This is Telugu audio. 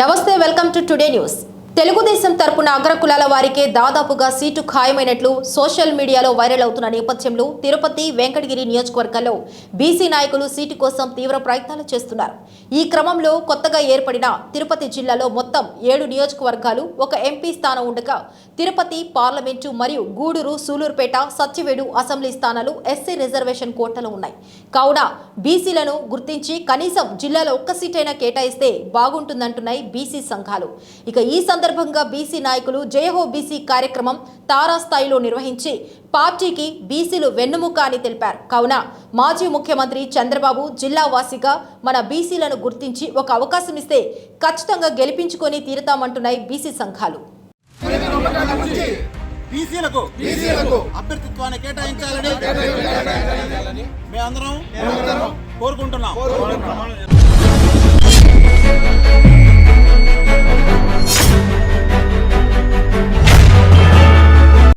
నమస్తే welcome to today news. Telugu Desam తరపున అగ్రకులాల వారికే దాదాపుగా సీటు ఖాయమైనట్లు సోషల్ మీడియాలో వైరల్ అవుతున్న నేపథ్యంలో తిరుపతి వెంకటగిరి నియోజకవర్గాల్లో బీసీ నాయకులు సీటు కోసం తీవ్ర ప్రయత్నాలు చేస్తున్నారు. ఈ క్రమంలో కొత్తగా ఏర్పడిన తిరుపతి జిల్లాలో మొత్తం ఏడు నియోజకవర్గాలు ఒక ఎంపీ స్థానం ఉండగా తిరుపతి పార్లమెంటు మరియు గూడూరు సూలూరుపేట సత్యవేడు అసెంబ్లీ స్థానాలు ఎస్సీ రిజర్వేషన్ కోటలో ఉన్నాయి. కావున బీసీలను గుర్తించి కనీసం జిల్లాలో ఒక్క సీటైనా కేటాయిస్తే బాగుంటుందంటున్నాయి బీసీ సంఘాలు. ఇక ఈ సందర్భంగా బీసీ నాయకులు జయహో బీసీ కార్యక్రమం తారాస్థాయిలో నిర్వహించి పార్టీకి బీసీలు వెన్నుముక అని తెలిపారు. కావున మాజీ ముఖ్యమంత్రి చంద్రబాబు జిల్లా వాసిగా మన బీసీలను గుర్తించి ఒక అవకాశం ఇస్తే ఖచ్చితంగా గెలిపించుకొని తీరుతామంటున్నాయి బీసీ సంఘాలు. బీసీలకు అభ్యర్థిత్వాన్ని కేటాయించాలని మేమందరం కోరుకుంటున్నాం.